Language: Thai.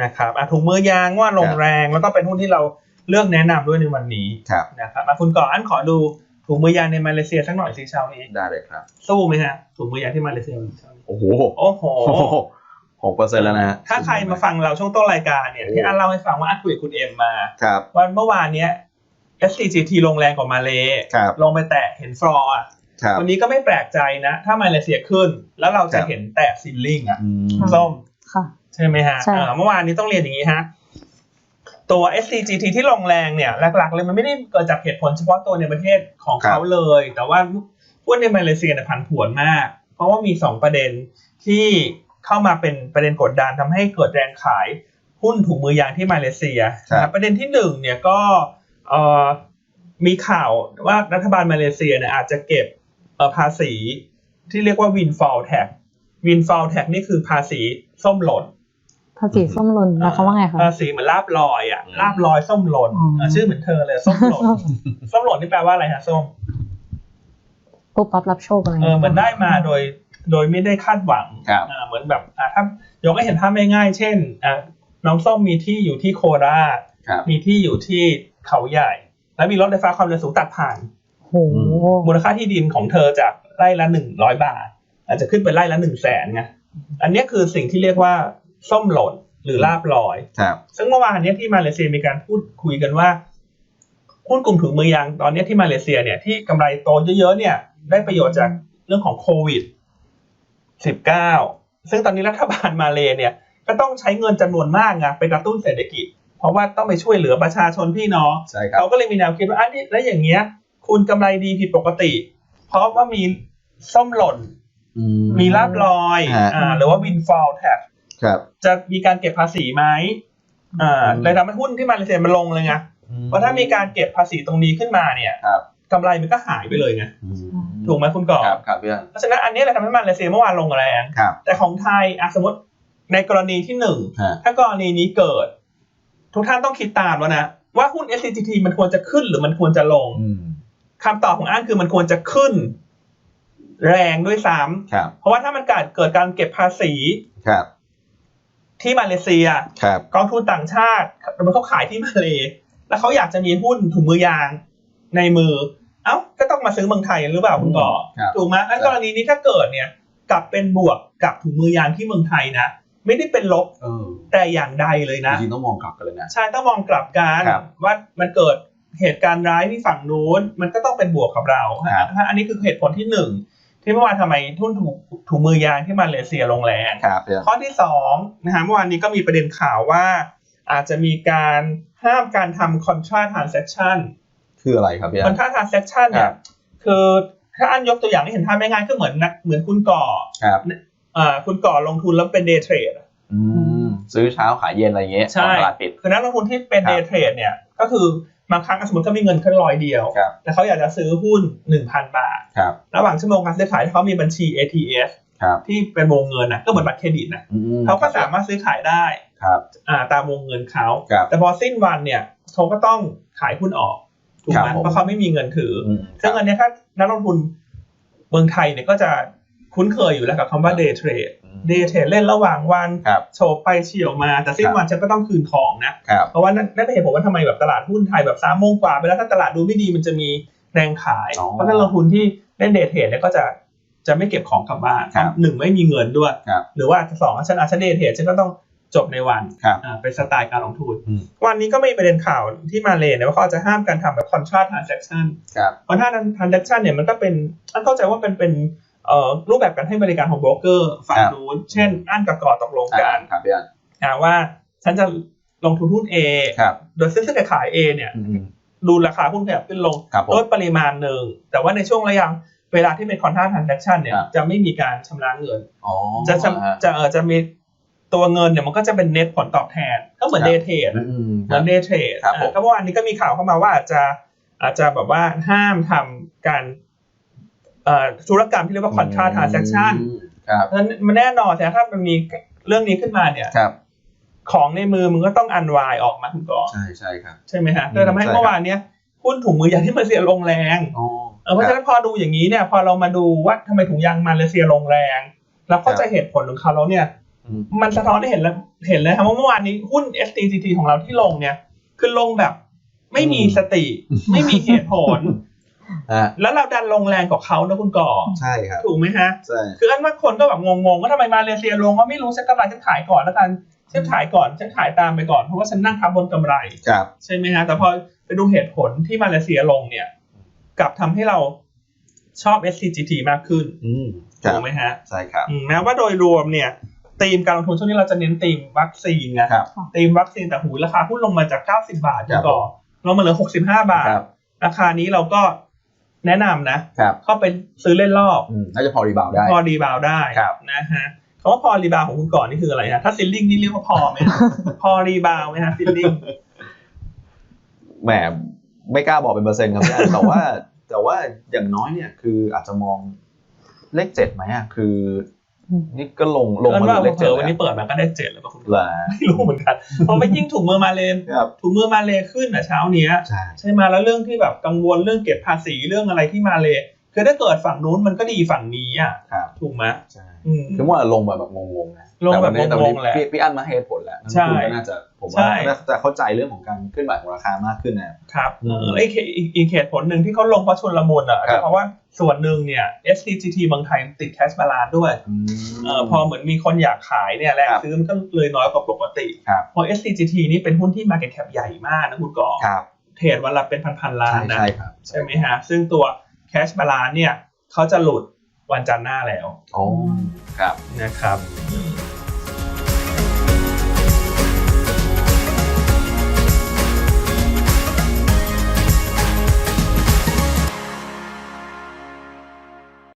นะครับอะถุงมือยางว่าลงแรงแล้วก็เป็นหุ้นที่เราเลือกแนะนำด้วยในวันนี้ครับนะครับอะคุณก่ออันขอดูถุงมือยางในมาเลเซียสักหน่อยสิเช้านี้ได้เลยครับ สู้ไหมฮะถุงมือยางที่มาเลเซียเช้านี้โอ้โหโอ้โหหกเปอร์เซ็นต์แล้วนะฮะถ้าใครมาฟังเราช่วงต้นรายการเนี่ยโอ้ที่อันเล่าให้ฟังว่าอันคุยกับคุณเอ็มมาครับวันเมื่อวานเนี้ย SCGT ลงแรงกว่ามาเลครับลงไปแตะเห็นฟลอร์อะครับวันนี้ก็ไม่แปลกใจนะ ถ้ามาเลเซียขึ้น แล้วเราจะครับเห็นแตะซิลลิงอะอืมค่ะส้มค่ะ ใช่ไหมฮะใช่อ่าเมื่อวานนี้ต้องเรียนอย่างนี้ฮะตัว SCGT ที่ลงแรงเนี่ยหลักๆเลยมันไม่ได้เกิดจากเหตุผลเฉพาะตัวในประเทศของเขาเลย แต่ว่าหุ้นในมาเลเซียเนี่ยผันผวนมาก เพราะว่ามีสองประเด็นที่เข้ามาเป็นประเด็นกดดันทำให้เกิดแรงขายหุ้นถุงมือยางที่มาเลเซียครับนะครับประเด็นที่หนึ่งเนี่ยก็เอ่อมีข่าวว่ารัฐบาลมาเลเซียเนี่ยอาจจะเก็บเอ่อภาษีที่เรียกว่า windfall tax windfall tax นี่คือภาษีส้มหล่น ภาษีส้มหล่นแล้วเขาว่าไงคะภาษีเหมือนลาบลอยอะอืมลาบลอยส้มหล่นอ๋ออะชื่อเหมือนเธอเลยส้มหล่นส้มหล่นนี่แปลว่าอะไรฮะส้มปุ๊บปั๊บรับโชคอะไรเออเหมือนได้มาโดย โดยไม่ได้คาดหวังครับอ่าเหมือนแบบอ่าถ้ายกให้เห็นภาพง่ายๆเช่นอ่าน้องส้มมีที่อยู่ที่โคราชครับมีที่อยู่ที่เขาใหญ่ แล้วมีรถไฟฟ้าความเร็วสูงตัดผ่านโอ้โหมูลค่าที่ดินของเธอจากไร่ละหนึ่งร้อยบาท อาจจะขึ้นเป็นไร่ละหนึ่งแสนไงอันเนี้ยคือสิ่งที่เรียกว่า ส้มหล่นหรือลาบลอย ครับ ซึ่งเมื่อวานเนี้ยที่มาเลเซียมีการพูดคุยกันว่าหุ้นกลุ่มถุงมือยางตอนเนี้ยที่มาเลเซียเนี่ยที่กำไรโตเยอะๆเนี่ย ได้ประโยชน์จากเรื่องของโควิด 19 ซึ่งตอนนี้รัฐบาลมาเลเนี่ย ก็ต้องใช้เงินจำนวนมากไงไปกระตุ้นเศรษฐกิจ เพราะว่าต้องไปช่วยเหลือประชาชนพี่น้องใช่ครับ เขาก็เลยมีแนวคิดว่าอันนี้แล้วอย่างเงี้ย คุณกำไรดีผิดปกติ เพราะว่ามีส้มหล่น อื มีลาบลอยฮะ อ่าหรือว่า windfall tax ครับจะมีการเก็บภาษีไหมอ่าอืมเลยทำให้หุ้นที่มาเลเซียมันลงเลยไงเพราะถ้ามีการเก็บภาษีตรงนี้ขึ้นมาเนี่ยครับกำไรมันก็หายไปเลยไงอืมถูกไหมคุณก่อครับครับพี่อันเพราะฉะนั้นอันนี้แหละทำให้มาเลเซียเมื่อวานลงแรงครับแต่ของไทยอะสมมติในกรณีที่หนึ่งฮะถ้ากรณีนี้เกิด ทุกท่านต้องคิดตามแล้วนะว่าหุ้น SCGT มันควรจะขึ้นหรือมันควรจะลงอืมคำตอบของอันคือมันควรจะขึ้น แรงด้วยซ้ำครับเพราะว่าถ้ามันเกิดเกิดการเก็บภาษีครับ ที่มาเลเซียครับกองทุนต่างชาติมันเขาขายที่มาเลแล้วเขาอยากจะมีหุ้นถุงมือยางในมือ เอ้าก็ต้องมาซื้อเมืองไทยหรือเปล่าคุณก่อครับถูกไหมอันกรณีนี้ถ้าเกิดเนี่ยกลับเป็นบวกกับถุงมือยางที่เมืองไทยนะไม่ได้เป็นลบเออแต่อย่างใดเลยนะจริงๆต้องมองกลับกันเลยนะใช่ต้องมองกลับกันครับว่ามันเกิดเหตุการณ์ร้ายที่ฝั่งนู้นมันก็ต้องเป็นบวกกับเราครับฮะอันนี้คือเหตุผลที่หนึ่ง ที่เมื่อวานทำไมทุนถุงถุงมือยางที่มาเลเซียลงแรงครับพี่อันข้อที่สองนะฮะเมื่อวานนี้ก็มีประเด็นข่าวว่า อาจจะมีการห้ามการทำ contra transaction คืออะไรครับพี่อัน contra transaction เนี่ครัยบคือถ้าอันยกตัวอย่างให้เห็นภาพง่ายๆก็เหมือนนักเหมือนคุณก่อครับอ่าคุณก่อลงทุนแล้วเป็น day trade อืมซื้อเช้าขายเย็นอะไรอย่างเงี้ยใช่ตอนตลาดปิดคือนักลงทุนที่เป็นครับ day trade เนี่ยก็คือ บางครั้งสมมติเขามีเงินแค่ร้อยเดียวครับแต่เขาอยากจะซื้อหุ้น1,000บาทครับระหว่างชั่วโมงการซื้อขายที่เขามีบัญชี ATS ครับที่เป็นวงเงินนะก็เหมือนบัตรเครดิตนะอืมเขาก็สามารถซื้อขายได้ครับอ่าตามวงเงินเขาครับแต่พอสิ้นวันเนี่ยเขาก็ต้องขายหุ้นออกถูกครัไหมบผมเพราะเขาไม่มีเงินถือออืมซึ่งอันเนี้ยถ้านักลงทุนเมืองไทยเนี่ยก็จะ คุ้นเคยอยู่แล้วกับคำว่า day trade อืม day trade เล่นระหว่างวันครับโฉบไปเฉี่ยวมา แต่สิ้นครับวันฉันก็ต้องคืนของนะครับเพราะว่านั่นนั่นเป็นเหตุผลว่าทำไมแบบตลาดหุ้นไทยแบบสามโมงกว่าไปแล้วถ้าตลาดดูไม่ดีมันจะมีแรงขายอ๋อเพราะนักลงทุนที่เล่น day trade เนี่ยก็จะจะไม่เก็บของกลับบ้านครับหนึ่งไม่มีเงินด้วยครับหรือว่าสองฉันอาจจะ day trade ฉันก็ต้องจบในวันครับอ่าเป็นสไตล์การลงทุนอืมวันนี้ก็มีประเด็นข่าวที่มาเลยเนี่ยว่าเขาอาจจะห้ามการทำแบบ contra transaction ครับ contra transaction เนี่ยมันก็เป็นอันเข้าใจว่าเป็นเป็นเอ่อ รูปแบบการให้บริการของโบรกเกอร์ฝั่งครับนู้นเช่นอันกับกอตกลงกันครับพี่อันอ่าว่าฉันจะลงทุนหุ้น A ครับโดยซื้อซื้อขาย A เนี่ยอืมดูราคาหุ้นขยับขึ้นลงครับผมลดปริมาณหนึ่ง แต่ว่าในช่วงระยะเวลาที่เป็น contra transaction เนี่ยครับจะไม่มีการชำระเงินอ๋อจะจะฮะจะเออจะมีตัวเงินเนี่ยมันก็จะเป็นเน็ตผลตอบแทน ก็เหมือนครับเดย์เทรดอืมเหคมืรัอบนเดย์เทรดครับผมก็เมื่อวานนี้ก็มีข่าวเข้ามาว่าอาจจะอาจจะแบบว่าห้ามทำการเอ่อ ธุรกรรมที่เรียกว่า contra transaction อืมครับเพราะฉะนั้นมันแน่นอนแต่ถ้ามันมีเรื่องนี้ขึ้นมาเนี่ยครับของในมือมึงก็ต้องอันวายออกมาคุณก่อนใช่ใช่ครับ ใช่ไหมฮะอืมก็ทำให้ใช่ครับเมื่อวานเนี้ยหุ้นถุงมือยางที่มาเลเซียลงแรงอ๋อเออเพราะฉะนั้นพอดูอย่างนี้เนี่ย พอเรามาดูว่าทำไมถุงยางมาเลเซียลงแรงแล้วเข้าใจเหตุผลของเขาแล้วเนี่ยอืมมันสะท้อนให้เห็นแล้วเห็นเลยครับว่าเมื่อวานนี้หุ้น STGT ของเราที่ลงเนี่ย คือลงแบบไม่มีสติ ไม่มีเหตุผลฮะ แล้วเราดันลงแรงกว่าเขานะคุณก่อใช่ครับถูกไหมฮะใช่คืออันว่าคนก็แบบงงๆว่าทำไมมาเลเซียลงว่าไม่รู้ฉันกำไรฉันขายก่อนแล้วกันฉันขายก่อนฉันขายตามไปก่อนเพราะว่าฉันนั่งทับบนกำไรครับใช่ไหมฮะแต่พอไปดูเหตุผลที่มาเลเซียลงเนี่ย กลับทำให้เราชอบ SCGT มากขึ้นอืมครัถูบกไหมฮะใช่ครับอืมแม้ว่าโดยรวมเนี่ยธีมการลงทุนช่วงนี้เราจะเน้นธีมวัคซีนไงครับธีมวัคซีนแต่หูราคาหุ้นลงมาจาก 90 บาทครับก่อนลงมาเหลือ 65 บาทครับราคานี้เราก็ แนะนำนะครับเข้าไปซื้อเล่นรอบอืมน่าจะพอรีบาวด์ได้ พอรีบาวด์ได้ครับนะฮะคำว่าพอรีบาวด์ของคุณก่อนนี่คืออะไรนะถ้าซิลลิงนี่เรียกว่าพอไหมพอรีบาวด์ไหมฮะซิลลิงแหมไม่กล้าบอกเป็นเปอร์เซ็นต์ครับพี่อันแต่ว่าแต่ว่าอย่างน้อยเนี่ยคืออาจจะมองเลขเจ็ดไหมอะคืออม นี่ก็ลงลงเอิ้นมาว่าเลขเผลเจ็ดอเลวันยนี้เปิดมาก็ได้เจ็ดแล้วป่ะคุณเหรอไม่รู้เหมือนกันเพราะไม่ยิ่งถุงมือมาเลนครับถุงมือมาเลขึ้นอะเช้าเนี้ย ใช่ใช่ไหมแล้วเรื่องที่แบบกังวลเรื่องเก็บภาษีเรื่องอะไรที่มาเลคือถ้าเกิดฝั่งนู้นมันก็ดีฝั่งนี้อะครับถูกไหมใช่ อืมคือว่าลงมาแบบงงๆนะลงแบบต่วันนี้งงๆแหละพี่พี่อันมาให้เหตุผลแหละนักลงใช่ทุนก็น่าจะผมใช่ว่าน่าจะเข้าใจเรื่องของการขึ้นไหวของราคามากขึ้นนะครับเออแล้วอีกอีกอีกเหตุผลหนึ่งที่เขาลงเพราะชนละมุนอะครับเพราะว่าส่วนหนึ่งเนี่ย SCGT เมืองไทยติดแคชบาลานด้วยมเออพอเหมือนมีคนอยากขายเนี่ยแรงครับซื้อมันก็เลยน้อยกว่าปกติครับเพราะ SCGT นี่เป็นหุ้นที่ Market Cap ใหญ่มากนะคุณก่อครับเทรดวันละเป็นพันๆล้าใช่นนะใช่ครับใช่ไหมฮะซึ่งตัว Cash Balance เนี่ยเขาจะหลุด วันจันทร์หน้าแล้วโอ้ครับนะครับ